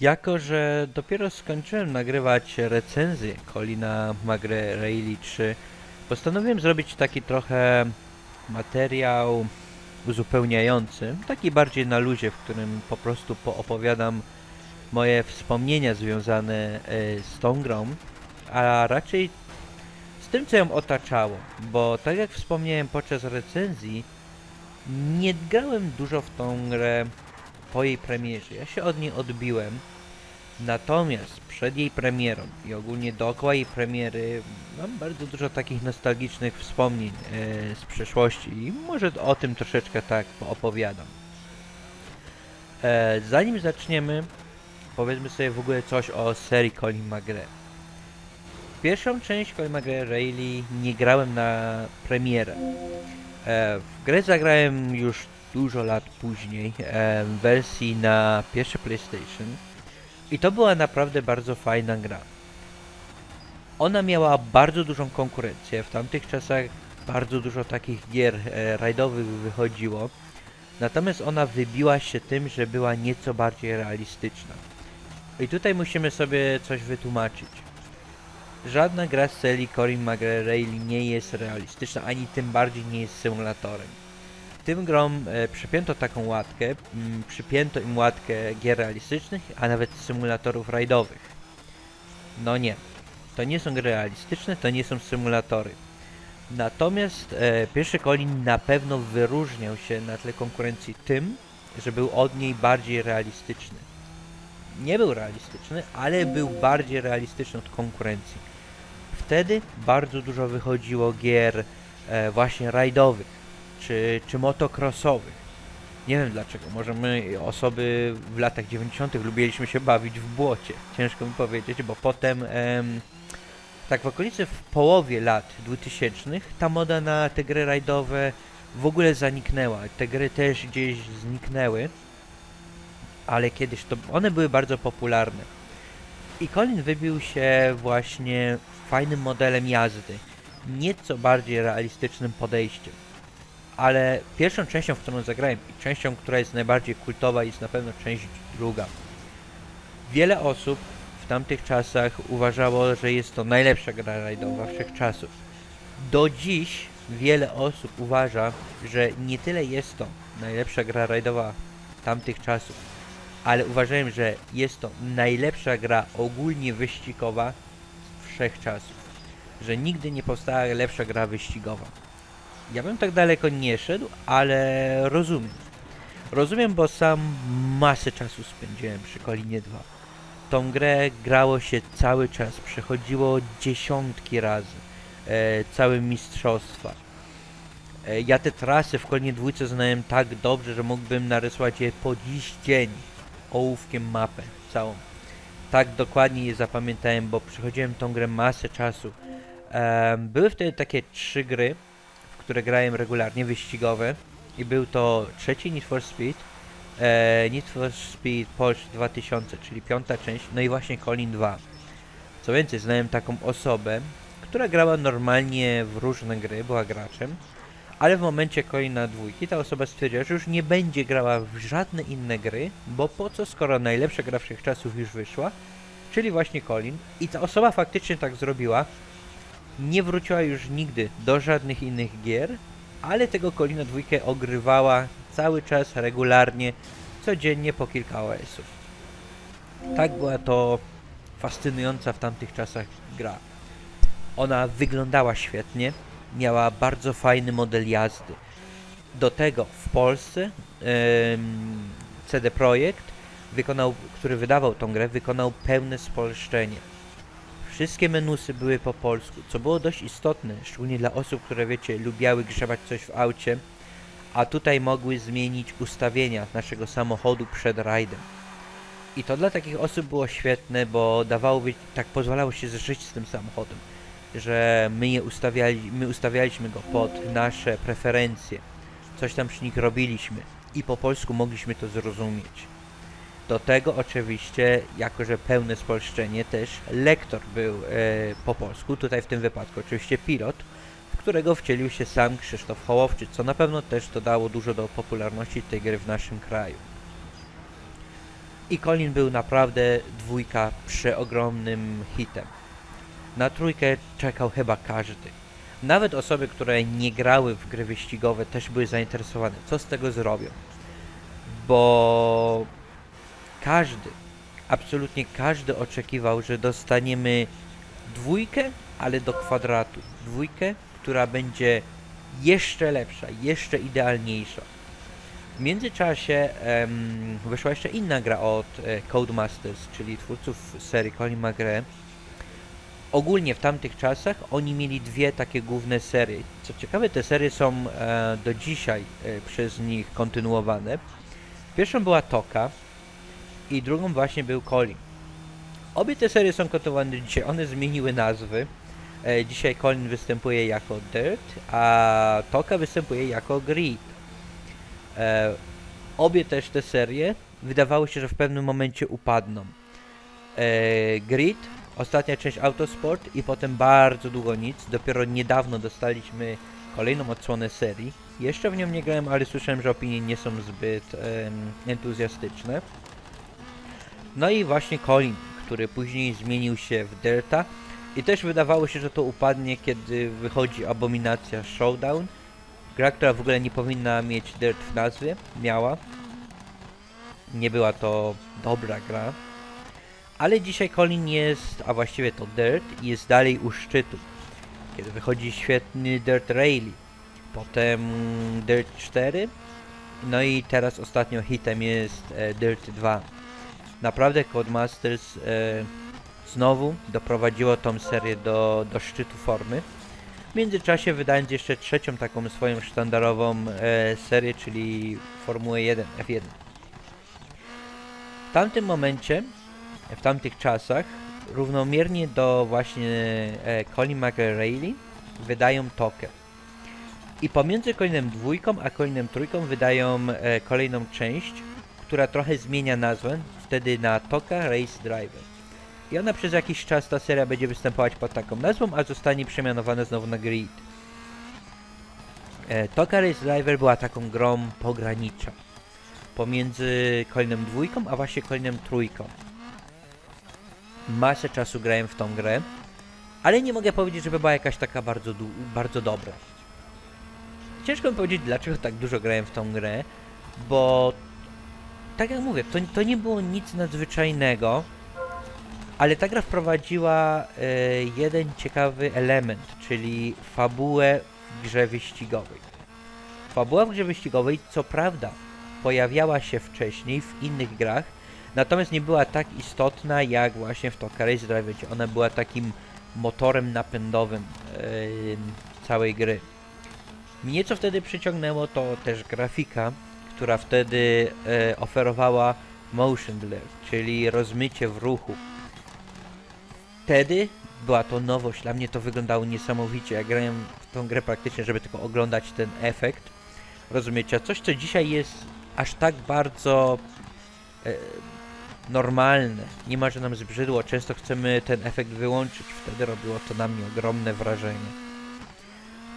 Jako, że dopiero skończyłem nagrywać recenzję Colina McRae Rayleigh 3, postanowiłem zrobić taki trochę materiał uzupełniający, taki bardziej na luzie, w którym po prostu poopowiadam moje wspomnienia związane e, z tą grą, a raczej z tym, co ją otaczało, bo tak jak wspomniałem podczas recenzji, nie grałem dużo w tą grę po jej premierze. Ja się od niej odbiłem. Natomiast przed jej premierą i ogólnie dookoła jej premiery mam bardzo dużo takich nostalgicznych wspomnień e, z przeszłości i może o tym troszeczkę tak opowiadam. E, zanim zaczniemy, powiedzmy sobie w ogóle coś o serii Colin McRae. Pierwszą część Colin McRae Rayleigh nie grałem na premierę. E, w grę zagrałem już dużo lat później wersji na pierwsze PlayStation i to była naprawdę bardzo fajna gra. Ona miała bardzo dużą konkurencję. W tamtych czasach bardzo dużo takich gier e, rajdowych wychodziło. Natomiast ona wybiła się tym, że była nieco bardziej realistyczna. I tutaj musimy sobie coś wytłumaczyć. Żadna gra z serii Corin McRae nie jest realistyczna, ani tym bardziej nie jest symulatorem. Tym grom e, przypięto taką łatkę, przypięto im łatkę gier realistycznych, a nawet symulatorów rajdowych. No nie, to nie są gry realistyczne, to nie są symulatory. Natomiast e, pierwszy Colin na pewno wyróżniał się na tle konkurencji tym, że był od niej bardziej realistyczny. Nie był realistyczny, ale był bardziej realistyczny od konkurencji. Wtedy bardzo dużo wychodziło gier e, właśnie rajdowych czy, czy motocrossowych. Nie wiem dlaczego, może my osoby w latach 90. lubiliśmy się bawić w błocie. Ciężko mi powiedzieć, bo potem em, tak w okolicy w połowie lat 2000 ta moda na te gry rajdowe w ogóle zaniknęła. Te gry też gdzieś zniknęły, ale kiedyś to one były bardzo popularne. I Colin wybił się właśnie fajnym modelem jazdy, nieco bardziej realistycznym podejściem ale pierwszą częścią, w którą zagrałem i częścią, która jest najbardziej kultowa jest na pewno część druga. Wiele osób w tamtych czasach uważało, że jest to najlepsza gra rajdowa wszechczasów. Do dziś wiele osób uważa, że nie tyle jest to najlepsza gra rajdowa tamtych czasów, ale uważają, że jest to najlepsza gra ogólnie wyścigowa wszechczasów. Że nigdy nie powstała lepsza gra wyścigowa. Ja bym tak daleko nie szedł, ale rozumiem. Rozumiem, bo sam masę czasu spędziłem przy Kolinie 2. Tą grę grało się cały czas, przechodziło dziesiątki razy, e, całe mistrzostwa. E, ja te trasy w Kolinie 2 znałem tak dobrze, że mógłbym narysować je po dziś dzień ołówkiem mapę całą. Tak dokładnie je zapamiętałem, bo przechodziłem tą grę masę czasu. E, były wtedy takie trzy gry, które grałem regularnie, wyścigowe i był to trzeci Need for Speed, e, Need for Speed Porsche 2000, czyli piąta część, no i właśnie Colin 2. Co więcej, znałem taką osobę, która grała normalnie w różne gry, była graczem, ale w momencie Colina dwójki ta osoba stwierdziła, że już nie będzie grała w żadne inne gry, bo po co, skoro najlepsza gra wszechczasów już wyszła, czyli właśnie Colin. I ta osoba faktycznie tak zrobiła, nie wróciła już nigdy do żadnych innych gier, ale tego Colina dwójkę ogrywała cały czas, regularnie, codziennie po kilka OS-ów. Tak była to fascynująca w tamtych czasach gra. Ona wyglądała świetnie, miała bardzo fajny model jazdy. Do tego w Polsce em, CD Projekt, wykonał, który wydawał tą grę, wykonał pełne spolszczenie. Wszystkie menusy były po polsku, co było dość istotne, szczególnie dla osób, które wiecie, lubiały grzebać coś w aucie, a tutaj mogły zmienić ustawienia naszego samochodu przed rajdem. I to dla takich osób było świetne, bo dawało, wi- tak pozwalało się zżyć z tym samochodem, że my, je ustawiali, my ustawialiśmy go pod nasze preferencje, coś tam przy nich robiliśmy i po polsku mogliśmy to zrozumieć. Do tego oczywiście, jako że pełne spolszczenie też, lektor był e, po polsku, tutaj w tym wypadku oczywiście pilot, w którego wcielił się sam Krzysztof Hołowczyk, co na pewno też dodało dużo do popularności tej gry w naszym kraju. I Colin był naprawdę dwójka przeogromnym hitem. Na trójkę czekał chyba każdy. Nawet osoby, które nie grały w gry wyścigowe też były zainteresowane, co z tego zrobią. Bo każdy, absolutnie każdy oczekiwał, że dostaniemy dwójkę, ale do kwadratu. Dwójkę, która będzie jeszcze lepsza, jeszcze idealniejsza. W międzyczasie em, wyszła jeszcze inna gra od e, Codemasters, czyli twórców serii Colin McRae. Ogólnie w tamtych czasach oni mieli dwie takie główne serie. Co ciekawe, te serie są e, do dzisiaj e, przez nich kontynuowane. Pierwszą była Toka i drugą właśnie był Colin. Obie te serie są kontynuowane dzisiaj, one zmieniły nazwy. E, dzisiaj Colin występuje jako Dirt, a Toka występuje jako Greed. E, obie też te serie wydawało się, że w pewnym momencie upadną. E, Grid, ostatnia część Autosport i potem bardzo długo nic. Dopiero niedawno dostaliśmy kolejną odsłonę serii. Jeszcze w nią nie grałem, ale słyszałem, że opinie nie są zbyt entuzjastyczne. No i właśnie Colin, który później zmienił się w Delta i też wydawało się, że to upadnie, kiedy wychodzi Abominacja Showdown. Gra, która w ogóle nie powinna mieć Dirt w nazwie, miała. Nie była to dobra gra. Ale dzisiaj Colin jest, a właściwie to Dirt, jest dalej u szczytu. Kiedy wychodzi świetny Dirt Rally, potem Dirt 4, no i teraz ostatnio hitem jest e, Dirt 2. Naprawdę Codemasters e, znowu doprowadziło tą serię do, do szczytu formy. W międzyczasie wydając jeszcze trzecią taką swoją sztandarową e, serię, czyli Formułę 1, F1. W tamtym momencie, w tamtych czasach, równomiernie do właśnie e, Colin McRae wydają Tokę. I pomiędzy Colinem dwójką a Colinem trójką wydają e, kolejną część, która trochę zmienia nazwę, wtedy na Toka Race Driver. I ona przez jakiś czas ta seria będzie występować pod taką nazwą, a zostanie przemianowana znowu na Grid. E, Toka Race Driver była taką grą pogranicza pomiędzy Colinem dwójką, a właśnie Colinem trójką. Masę czasu grałem w tą grę, ale nie mogę powiedzieć, żeby była jakaś taka bardzo, bardzo dobra. Ciężko mi powiedzieć, dlaczego tak dużo grałem w tą grę, bo tak jak mówię, to, to nie było nic nadzwyczajnego, ale ta gra wprowadziła e, jeden ciekawy element, czyli fabułę w grze wyścigowej. Fabuła w grze wyścigowej, co prawda, pojawiała się wcześniej w innych grach, natomiast nie była tak istotna jak właśnie w Toka Race gdzie ona była takim motorem napędowym e, całej gry. Mnie co wtedy przyciągnęło to też grafika, która wtedy e, oferowała motion blur, czyli rozmycie w ruchu. Wtedy była to nowość, dla mnie to wyglądało niesamowicie. Ja grałem w tą grę praktycznie, żeby tylko oglądać ten efekt rozmycia. Coś, co dzisiaj jest aż tak bardzo e, normalne. Nie ma, że nam zbrzydło. Często chcemy ten efekt wyłączyć. Wtedy robiło to na mnie ogromne wrażenie.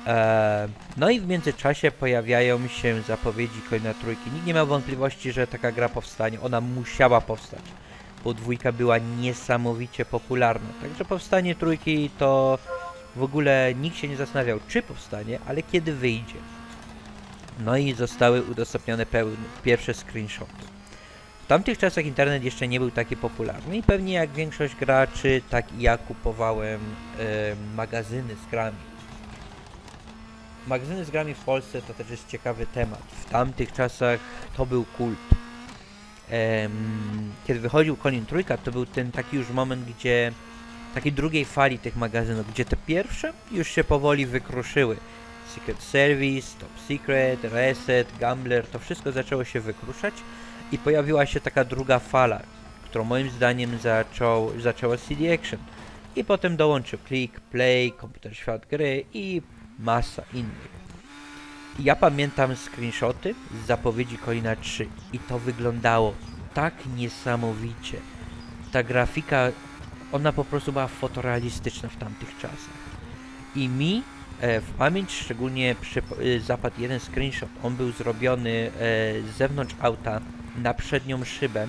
E, no i w międzyczasie pojawiają się zapowiedzi Kolejna Trójki. Nikt nie miał wątpliwości, że taka gra powstanie. Ona musiała powstać, bo dwójka była niesamowicie popularna. Także powstanie Trójki to w ogóle nikt się nie zastanawiał, czy powstanie, ale kiedy wyjdzie. No i zostały udostępnione pierwsze screenshoty. W tamtych czasach internet jeszcze nie był taki popularny i pewnie jak większość graczy, tak i ja kupowałem e, magazyny z grami. Magazyny z grami w Polsce to też jest ciekawy temat. W tamtych czasach to był kult. Kiedy wychodził Colin Trójka, to był ten taki już moment, gdzie takiej drugiej fali tych magazynów, gdzie te pierwsze już się powoli wykruszyły. Secret Service, Top Secret, Reset, Gambler, to wszystko zaczęło się wykruszać i pojawiła się taka druga fala, którą moim zdaniem zaczął, zaczęła CD Action. I potem dołączył Click, Play, Komputer Świat Gry i masa innych. Ja pamiętam screenshoty z zapowiedzi Colina 3 i to wyglądało tak niesamowicie. Ta grafika, ona po prostu była fotorealistyczna w tamtych czasach. I mi e, w pamięć szczególnie e, zapadł jeden screenshot. On był zrobiony e, z zewnątrz auta na przednią szybę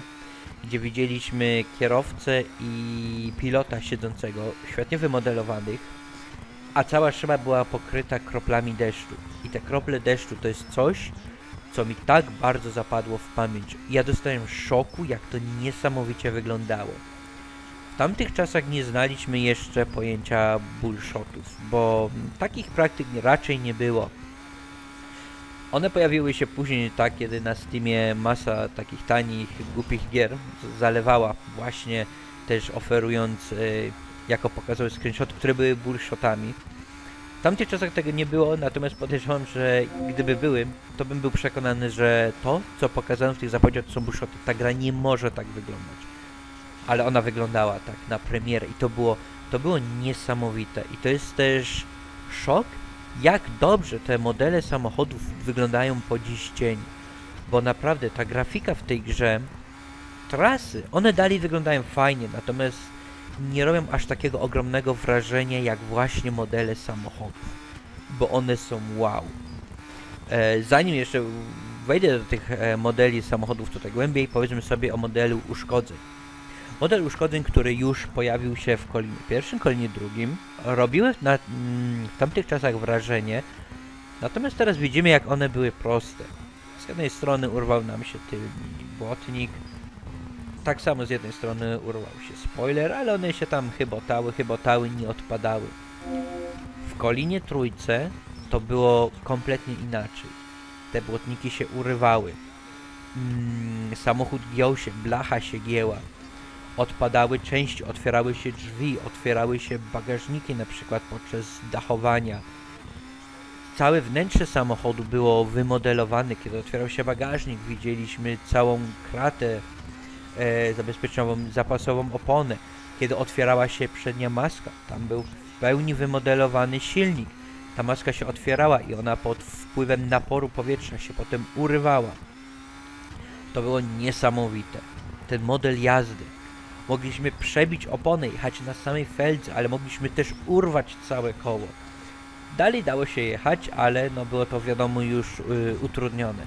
gdzie widzieliśmy kierowcę i pilota siedzącego, świetnie wymodelowanych, a cała szyba była pokryta kroplami deszczu. I te krople deszczu to jest coś, co mi tak bardzo zapadło w pamięć. Ja dostałem szoku, jak to niesamowicie wyglądało. W tamtych czasach nie znaliśmy jeszcze pojęcia bullshotów, bo takich praktyk raczej nie było. One pojawiły się później tak, kiedy na Steamie masa takich tanich, głupich gier zalewała właśnie też oferując, y, jako pokazały screenshoty, które były bullshotami. W tamtych czasach tego nie było, natomiast podejrzewam, że gdyby były, to bym był przekonany, że to, co pokazano w tych zapowiedziach, to są bullshoty. Ta gra nie może tak wyglądać. Ale ona wyglądała tak na premierę i to było, to było niesamowite. I to jest też szok, jak dobrze te modele samochodów wyglądają po dziś dzień. Bo naprawdę ta grafika w tej grze, trasy, one dalej wyglądają fajnie, natomiast nie robią aż takiego ogromnego wrażenia jak właśnie modele samochodów, bo one są wow. E, zanim jeszcze wejdę do tych e, modeli samochodów tutaj głębiej, powiedzmy sobie o modelu uszkodzeń. Model uszkodzeń, który już pojawił się w kolinie pierwszym, kolinie drugim, robiły na, mm, w tamtych czasach wrażenie, natomiast teraz widzimy jak one były proste. Z jednej strony urwał nam się tylny błotnik, tak samo z jednej strony urwał się spoiler, ale one się tam chybotały, chybotały, nie odpadały. W Kolinie Trójce to było kompletnie inaczej. Te błotniki się urywały. Mm, samochód giął się, blacha się gięła. Odpadały części, otwierały się drzwi, otwierały się bagażniki na przykład podczas dachowania. Całe wnętrze samochodu było wymodelowane. Kiedy otwierał się bagażnik, widzieliśmy całą kratę zabezpieczeniową, zapasową oponę. Kiedy otwierała się przednia maska, tam był w pełni wymodelowany silnik. Ta maska się otwierała i ona pod wpływem naporu powietrza się potem urywała. To było niesamowite. Ten model jazdy. Mogliśmy przebić oponę, jechać na samej feldze, ale mogliśmy też urwać całe koło. Dalej dało się jechać, ale no było to wiadomo już y, utrudnione.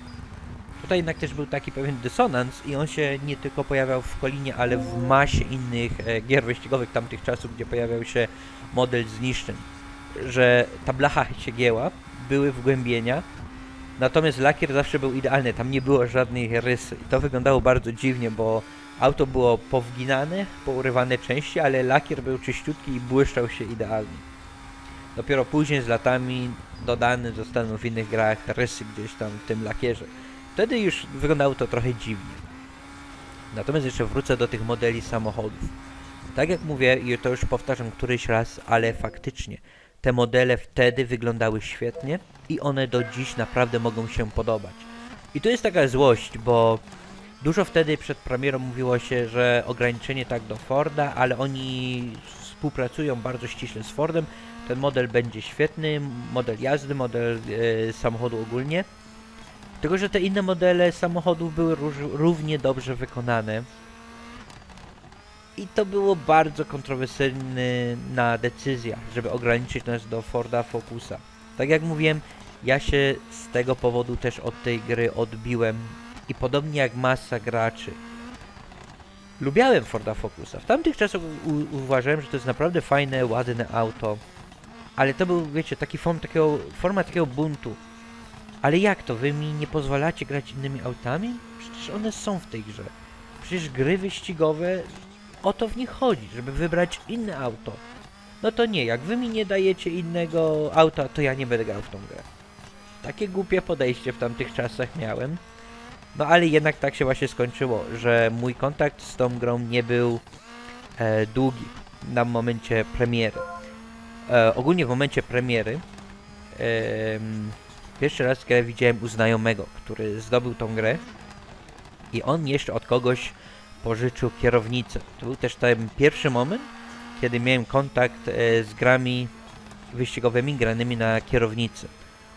Tutaj jednak też był taki pewien dysonans i on się nie tylko pojawiał w Kolinie, ale w masie innych e, gier wyścigowych tamtych czasów, gdzie pojawiał się model zniszczeń. Że ta blacha się gięła, były wgłębienia, natomiast lakier zawsze był idealny, tam nie było żadnej rysy. I to wyglądało bardzo dziwnie, bo auto było powginane, pourywane części, ale lakier był czyściutki i błyszczał się idealnie. Dopiero później z latami dodane zostaną w innych grach rysy gdzieś tam w tym lakierze. Wtedy już wyglądało to trochę dziwnie. Natomiast jeszcze wrócę do tych modeli samochodów. Tak jak mówię, i to już powtarzam któryś raz, ale faktycznie te modele wtedy wyglądały świetnie i one do dziś naprawdę mogą się podobać. I to jest taka złość, bo dużo wtedy przed premierą mówiło się, że ograniczenie tak do Forda, ale oni współpracują bardzo ściśle z Fordem. Ten model będzie świetny, model jazdy, model e, samochodu ogólnie. Tylko, że te inne modele samochodów były równie dobrze wykonane. I to było bardzo kontrowersyjna decyzja, żeby ograniczyć nas do Forda Focusa. Tak jak mówiłem, ja się z tego powodu też od tej gry odbiłem i podobnie jak masa graczy. Lubiałem Forda Focusa. W tamtych czasach uważałem, że to jest naprawdę fajne, ładne auto. Ale to był, wiecie, taki form takiego, forma takiego buntu. Ale jak to? Wy mi nie pozwalacie grać innymi autami? Przecież one są w tej grze. Przecież gry wyścigowe, o to w nich chodzi, żeby wybrać inne auto. No to nie, jak wy mi nie dajecie innego auta, to ja nie będę grał w tą grę. Takie głupie podejście w tamtych czasach miałem. No ale jednak tak się właśnie skończyło, że mój kontakt z tą grą nie był e, długi na momencie premiery. E, ogólnie w momencie premiery em, Pierwszy raz grę widziałem u znajomego, który zdobył tą grę i on jeszcze od kogoś pożyczył kierownicę. To był też ten pierwszy moment, kiedy miałem kontakt e, z grami wyścigowymi granymi na kierownicy.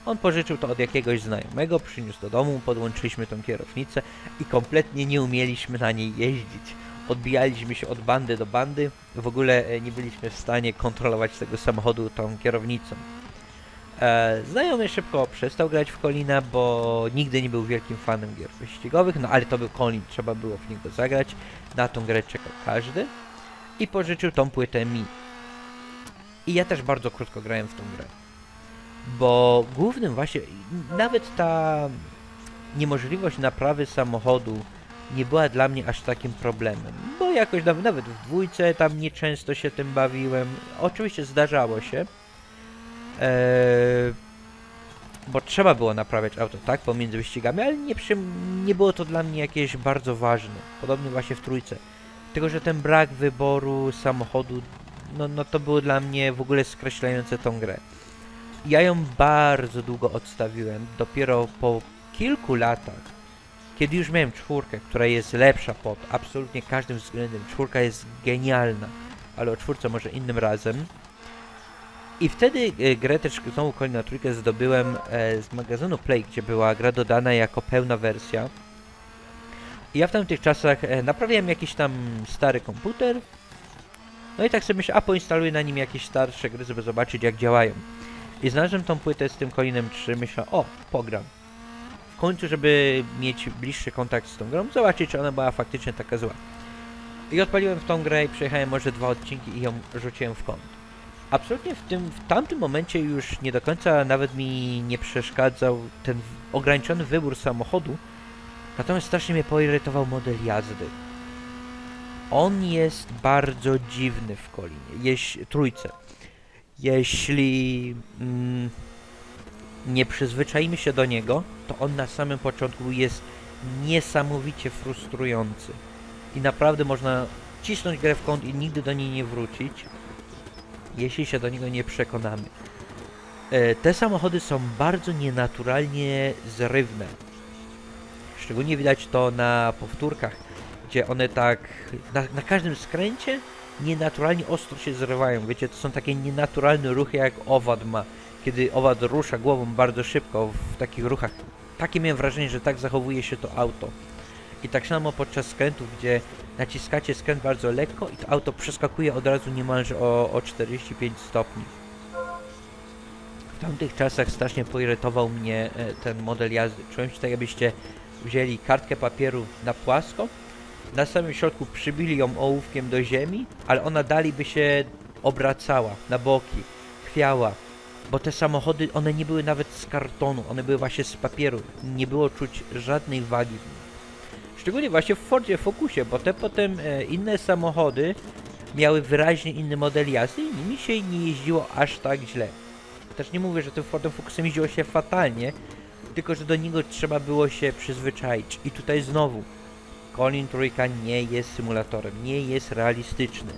On pożyczył to od jakiegoś znajomego, przyniósł do domu, podłączyliśmy tą kierownicę i kompletnie nie umieliśmy na niej jeździć. Odbijaliśmy się od bandy do bandy, w ogóle e, nie byliśmy w stanie kontrolować tego samochodu tą kierownicą. E, znajomy szybko przestał grać w Colina, bo nigdy nie był wielkim fanem gier wyścigowych, no ale to był Colin, trzeba było w niego zagrać. Na tą grę czekał każdy. I pożyczył tą płytę mi. I ja też bardzo krótko grałem w tą grę. Bo głównym właśnie, nawet ta niemożliwość naprawy samochodu nie była dla mnie aż takim problemem. Bo jakoś nawet, nawet w dwójce tam nieczęsto się tym bawiłem. Oczywiście zdarzało się. Eee, bo trzeba było naprawiać auto, tak, pomiędzy wyścigami, ale nie, przy, nie było to dla mnie jakieś bardzo ważne. Podobnie właśnie w trójce. Tylko, że ten brak wyboru samochodu, no, no to było dla mnie w ogóle skreślające tą grę. Ja ją bardzo długo odstawiłem. Dopiero po kilku latach, kiedy już miałem czwórkę, która jest lepsza pod absolutnie każdym względem, czwórka jest genialna, ale o czwórce może innym razem. I wtedy e, grę też znowu kolejną trójkę zdobyłem e, z magazynu Play, gdzie była gra dodana jako pełna wersja. I ja w tamtych czasach e, naprawiałem jakiś tam stary komputer. No i tak sobie myślę, a poinstaluję na nim jakieś starsze gry, żeby zobaczyć jak działają. I znalazłem tą płytę z tym Colinem 3, myślę, o, pogram. W końcu, żeby mieć bliższy kontakt z tą grą, zobaczyć, czy ona była faktycznie taka zła. I odpaliłem w tą grę i przejechałem może dwa odcinki i ją rzuciłem w kąt. Absolutnie w tym, w tamtym momencie już nie do końca nawet mi nie przeszkadzał ten ograniczony wybór samochodu, natomiast strasznie mnie poirytował model jazdy. On jest bardzo dziwny w Kolinie, jeś, trójce. Jeśli mm, nie przyzwyczaimy się do niego, to on na samym początku jest niesamowicie frustrujący. I naprawdę można cisnąć grę w kąt i nigdy do niej nie wrócić, jeśli się do niego nie przekonamy. E, te samochody są bardzo nienaturalnie zrywne. Szczególnie widać to na powtórkach, gdzie one tak na, na każdym skręcie nienaturalnie ostro się zrywają. Wiecie, to są takie nienaturalne ruchy jak owad ma, kiedy owad rusza głową bardzo szybko w takich ruchach. Takie miałem wrażenie, że tak zachowuje się to auto. I tak samo podczas skrętów, gdzie naciskacie skręt bardzo lekko i to auto przeskakuje od razu niemalże o, o 45 stopni. W tamtych czasach strasznie poirytował mnie e, ten model jazdy. Czułem się tak, jakbyście wzięli kartkę papieru na płasko, na samym środku przybili ją ołówkiem do ziemi, ale ona dalej by się obracała na boki, chwiała. Bo te samochody, one nie były nawet z kartonu, one były właśnie z papieru. Nie było czuć żadnej wagi w nich. Szczególnie właśnie w Fordzie Focusie, bo te potem e, inne samochody miały wyraźnie inny model jazdy i nimi się nie jeździło aż tak źle. Też nie mówię, że tym Fordem Focusem jeździło się fatalnie, tylko że do niego trzeba było się przyzwyczaić. I tutaj znowu, Colin Trójka nie jest symulatorem, nie jest realistyczny.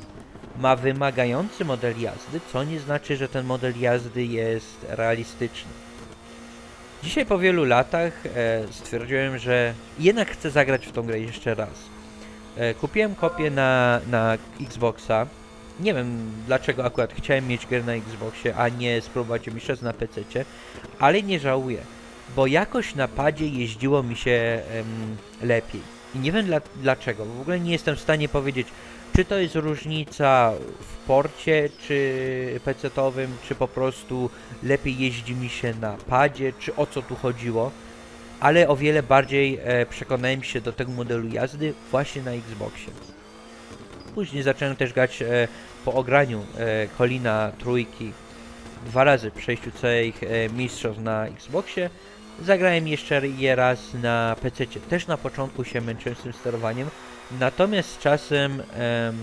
Ma wymagający model jazdy, co nie znaczy, że ten model jazdy jest realistyczny. Dzisiaj po wielu latach e, stwierdziłem, że jednak chcę zagrać w tą grę jeszcze raz. E, kupiłem kopię na, na Xboxa. Nie wiem dlaczego akurat chciałem mieć grę na Xboxie, a nie spróbować ją jeszcze na PC, ale nie żałuję, bo jakoś na padzie jeździło mi się em, lepiej. I nie wiem dla, dlaczego, w ogóle nie jestem w stanie powiedzieć, czy to jest różnica w porcie, czy PC-owym, czy po prostu lepiej jeździ mi się na padzie, czy o co tu chodziło. Ale o wiele bardziej e, przekonałem się do tego modelu jazdy właśnie na Xboxie. Później zacząłem też grać e, po ograniu e, Kolina trójki dwa razy przejściu całych e, mistrzostw na Xboxie. Zagrałem jeszcze je raz na PC. Też na początku się męczyłem z tym sterowaniem, natomiast z czasem em,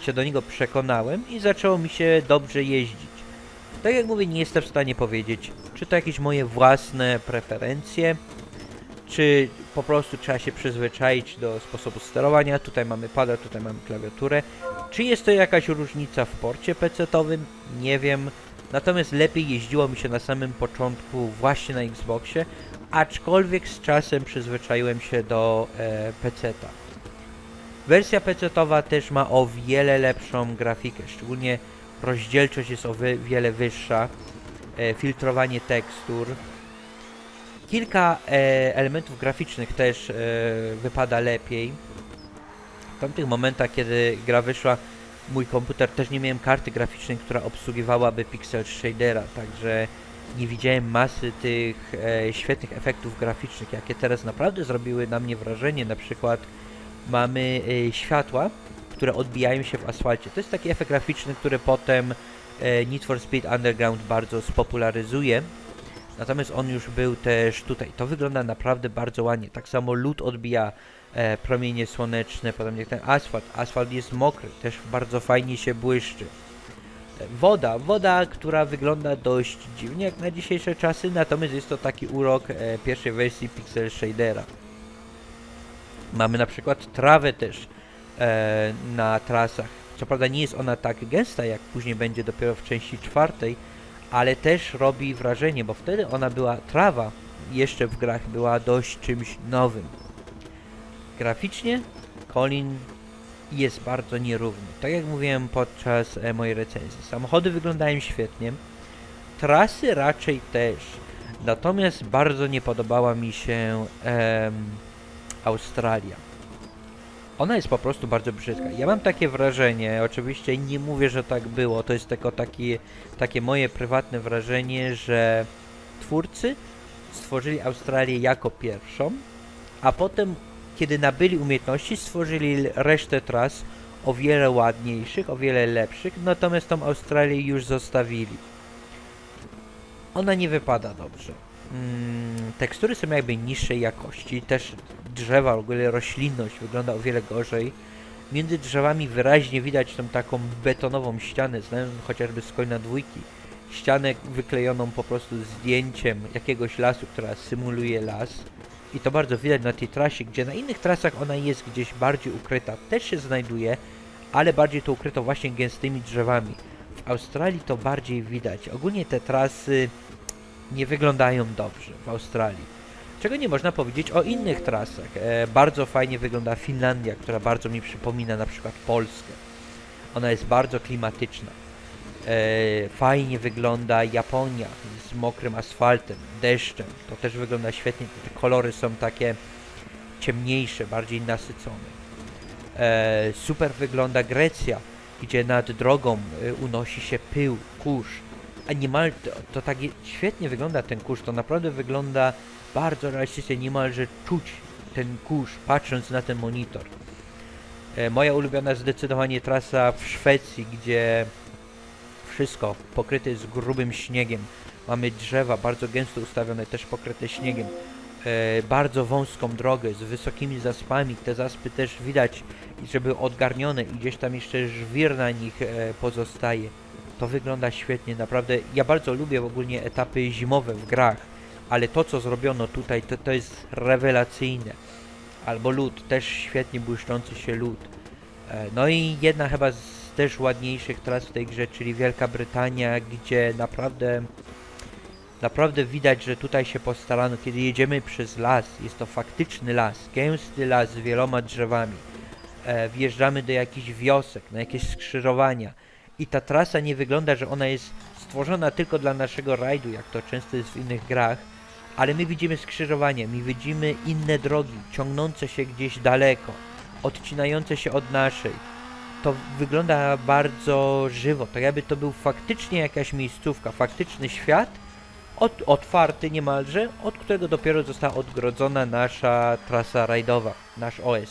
się do niego przekonałem i zaczęło mi się dobrze jeździć. Tak jak mówię, nie jestem w stanie powiedzieć, czy to jakieś moje własne preferencje, czy po prostu trzeba się przyzwyczaić do sposobu sterowania. Tutaj mamy pada, tutaj mamy klawiaturę. Czy jest to jakaś różnica w porcie PC-owym? Nie wiem. Natomiast lepiej jeździło mi się na samym początku właśnie na Xboxie, aczkolwiek z czasem przyzwyczaiłem się do e, PC-ta. Wersja PC-towa też ma o wiele lepszą grafikę, szczególnie rozdzielczość jest o wiele wyższa, e, filtrowanie tekstur. Kilka e, elementów graficznych też e, wypada lepiej. W tamtych momentach, kiedy gra wyszła, mój komputer też nie miałem karty graficznej, która obsługiwałaby pixel shadera, także nie widziałem masy tych e, świetnych efektów graficznych, jakie teraz naprawdę zrobiły na mnie wrażenie. Na przykład mamy e, światła, które odbijają się w asfalcie. To jest taki efekt graficzny, który potem e, Need for Speed Underground bardzo spopularyzuje. Natomiast on już był też tutaj. To wygląda naprawdę bardzo ładnie. Tak samo lód odbija e, promienie słoneczne, potem jak ten asfalt. Asfalt jest mokry, też bardzo fajnie się błyszczy. E, Woda, woda, która wygląda dość dziwnie jak na dzisiejsze czasy, natomiast jest to taki urok e, pierwszej wersji Pixel Shadera. Mamy na przykład trawę też e, na trasach. Co prawda nie jest ona tak gęsta, jak później będzie dopiero w części czwartej, ale też robi wrażenie, bo wtedy ona była, trawa jeszcze w grach była dość czymś nowym. Graficznie Colin jest bardzo nierówny. Tak jak mówiłem podczas e, mojej recenzji. Samochody wyglądają świetnie, trasy raczej też. Natomiast bardzo nie podobała mi się Australia. Ona jest po prostu bardzo brzydka. Ja mam takie wrażenie, oczywiście nie mówię, że tak było, to jest tylko taki, takie moje prywatne wrażenie, że twórcy stworzyli Australię jako pierwszą, a potem, kiedy nabyli umiejętności, stworzyli resztę tras o wiele ładniejszych, o wiele lepszych, natomiast tą Australię już zostawili. Ona nie wypada dobrze. Mm, tekstury są jakby niższej jakości, też drzewa, w ogóle roślinność wygląda o wiele gorzej. Między drzewami wyraźnie widać tą taką betonową ścianę, znałem chociażby z Coina dwójki. Ścianę wyklejoną po prostu zdjęciem jakiegoś lasu, która symuluje las. I to bardzo widać na tej trasie, gdzie na innych trasach ona jest gdzieś bardziej ukryta. Też się znajduje, ale bardziej to ukryto właśnie gęstymi drzewami. W Australii to bardziej widać. Ogólnie te trasy nie wyglądają dobrze w Australii. Czego nie można powiedzieć o innych trasach. E, bardzo fajnie wygląda Finlandia, która bardzo mi przypomina na przykład Polskę. Ona jest bardzo klimatyczna. E, fajnie wygląda Japonia z mokrym asfaltem, deszczem. To też wygląda świetnie. Te kolory są takie ciemniejsze, bardziej nasycone. E, super wygląda Grecja, gdzie nad drogą e, unosi się pył, kurz. Niemal to, to tak świetnie wygląda ten kurz. To naprawdę wygląda bardzo realistycznie, niemalże czuć ten kurz, patrząc na ten monitor. E, moja ulubiona zdecydowanie trasa w Szwecji, gdzie wszystko pokryte jest grubym śniegiem. Mamy drzewa bardzo gęsto ustawione, też pokryte śniegiem. E, bardzo wąską drogę z wysokimi zaspami. Te zaspy też widać, żeby odgarnione i gdzieś tam jeszcze żwir na nich e, pozostaje. To wygląda świetnie, naprawdę. Ja bardzo lubię ogólnie etapy zimowe w grach, ale to co zrobiono tutaj to, to jest rewelacyjne. Albo lód, też świetnie błyszczący się lód. E, No i jedna chyba z też ładniejszych tras w tej grze, czyli Wielka Brytania, gdzie naprawdę naprawdę widać, że tutaj się postarano. Kiedy jedziemy przez las, jest to faktyczny las, gęsty las z wieloma drzewami. E, wjeżdżamy do jakichś wiosek, na jakieś skrzyżowania i ta trasa nie wygląda, że ona jest stworzona tylko dla naszego rajdu, jak to często jest w innych grach, ale my widzimy skrzyżowania, my widzimy inne drogi, ciągnące się gdzieś daleko, odcinające się od naszej. To wygląda bardzo żywo, to jakby to był faktycznie jakaś miejscówka, faktyczny świat, od, otwarty niemalże, od którego dopiero została odgrodzona nasza trasa rajdowa, nasz OS.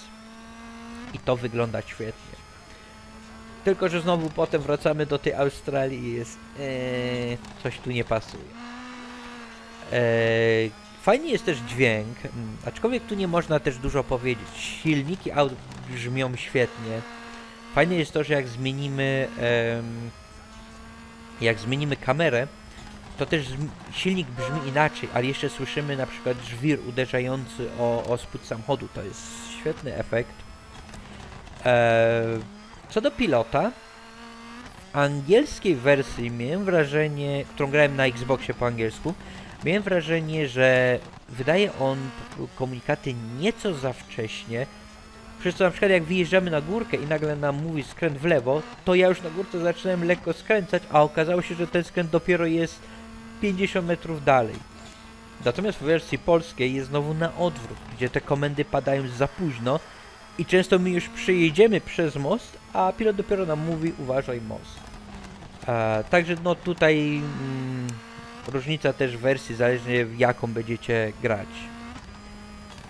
I to wygląda świetnie. Tylko, że znowu potem wracamy do tej Australii i jest... Ee, coś tu nie pasuje. Eee, fajnie jest też dźwięk, mm, aczkolwiek tu nie można też dużo powiedzieć. Silniki aut brzmią świetnie. Fajne jest to, że jak zmienimy... jak zmienimy kamerę, to też silnik brzmi inaczej, ale jeszcze słyszymy na przykład żwir uderzający o, o spód samochodu. To jest świetny efekt. Eee, co do pilota, angielskiej wersji miałem wrażenie, którą grałem na Xboxie po angielsku, miałem wrażenie, że wydaje on komunikaty nieco za wcześnie. Przez co na przykład jak wyjeżdżamy na górkę i nagle nam mówi skręt w lewo, to ja już na górce zaczynałem lekko skręcać, a okazało się, że ten skręt dopiero jest 50 metrów dalej. Natomiast w wersji polskiej jest znowu na odwrót, gdzie te komendy padają za późno i często my już przejedziemy przez most, a pilot dopiero nam mówi uważaj most. E, także no tutaj mm, Różnica też wersji zależnie w jaką będziecie grać.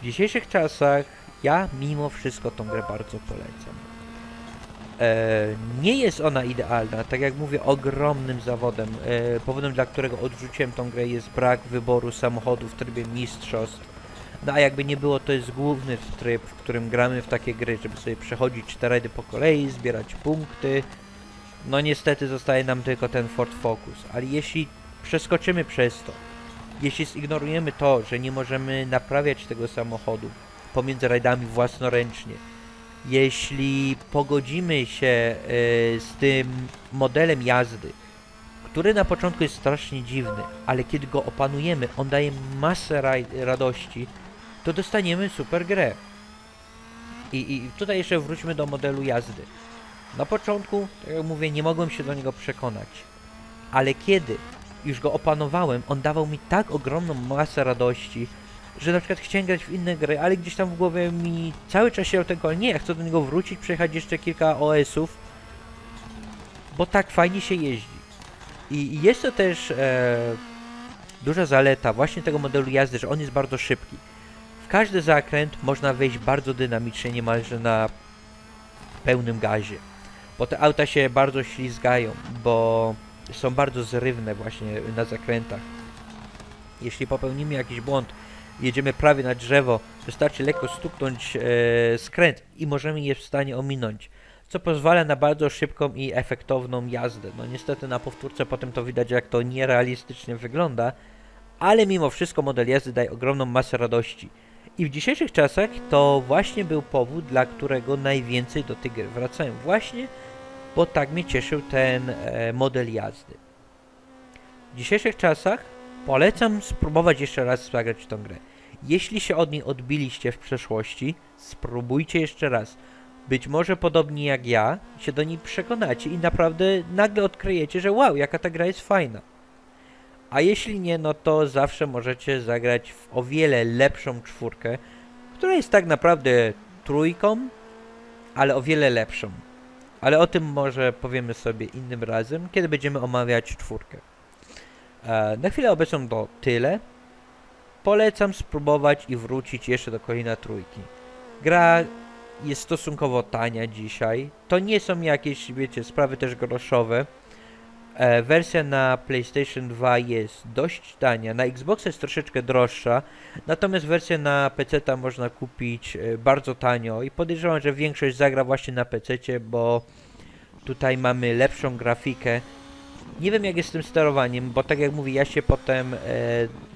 W dzisiejszych czasach ja mimo wszystko tą grę bardzo polecam. E, nie jest ona idealna, tak jak mówię, ogromnym zawodem. E, powodem, dla którego odrzuciłem tą grę jest brak wyboru samochodów w trybie mistrzostw. No a jakby nie było, to jest główny tryb, w którym gramy w takie gry, żeby sobie przechodzić cztery rajdy po kolei, zbierać punkty. No niestety zostaje nam tylko ten Ford Focus, ale jeśli przeskoczymy przez to, jeśli zignorujemy to, że nie możemy naprawiać tego samochodu pomiędzy rajdami własnoręcznie, jeśli pogodzimy się e, z tym modelem jazdy, który na początku jest strasznie dziwny, ale kiedy go opanujemy, on daje masę radości, to dostaniemy super grę. I, I tutaj jeszcze wróćmy do modelu jazdy. Na początku, tak jak mówię, nie mogłem się do niego przekonać, ale kiedy już go opanowałem, on dawał mi tak ogromną masę radości, że na przykład chciałem grać w inne gry, ale gdzieś tam w głowie mi cały czas się tego, nie, ja chcę do niego wrócić, przejechać jeszcze kilka OS-ów, bo tak fajnie się jeździ. I jest to też e, duża zaleta właśnie tego modelu jazdy, że on jest bardzo szybki. Każdy zakręt można wejść bardzo dynamicznie, niemalże na pełnym gazie. Bo te auta się bardzo ślizgają, bo są bardzo zrywne właśnie na zakrętach. Jeśli popełnimy jakiś błąd, jedziemy prawie na drzewo, wystarczy lekko stuknąć e, skręt i możemy je w stanie ominąć co pozwala na bardzo szybką i efektowną jazdę. No niestety na powtórce potem to widać jak to nierealistycznie wygląda, ale mimo wszystko model jazdy daje ogromną masę radości. I w dzisiejszych czasach to właśnie był powód, dla którego najwięcej do tej wracają. Właśnie, bo tak mnie cieszył ten e, model jazdy. W dzisiejszych czasach polecam spróbować jeszcze raz zagrać tą grę. Jeśli się od niej odbiliście w przeszłości, spróbujcie jeszcze raz być może podobnie jak ja, się do niej przekonacie i naprawdę nagle odkryjecie, że wow, jaka ta gra jest fajna. A jeśli nie, no to zawsze możecie zagrać w o wiele lepszą czwórkę, która jest tak naprawdę trójką, ale o wiele lepszą. Ale o tym może powiemy sobie innym razem, kiedy będziemy omawiać czwórkę. E, na chwilę obecną to tyle. Polecam spróbować i wrócić jeszcze do kolejna trójki. Gra jest stosunkowo tania dzisiaj. To nie są jakieś, wiecie, sprawy też groszowe. E, wersja na PlayStation 2 jest dość tania, na Xbox jest troszeczkę droższa, natomiast wersję na PC ta można kupić e, bardzo tanio i podejrzewam, że większość zagra właśnie na PC, bo tutaj mamy lepszą grafikę. Nie wiem jak jest z tym sterowaniem, bo tak jak mówię, ja się potem e,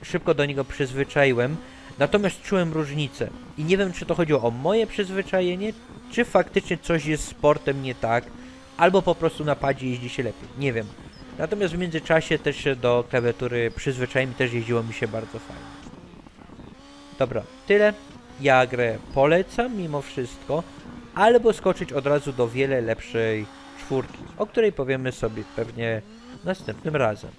szybko do niego przyzwyczaiłem. Natomiast czułem różnicę. I nie wiem, czy to chodziło o moje przyzwyczajenie, czy faktycznie coś jest z portem nie tak, albo po prostu na padzie jeździ się lepiej. Nie wiem. Natomiast w międzyczasie też się do klawiatury przyzwyczaiłem też jeździło mi się bardzo fajnie. Dobra, tyle. Ja grę polecam mimo wszystko, albo skoczyć od razu do wiele lepszej czwórki, o której powiemy sobie pewnie następnym razem.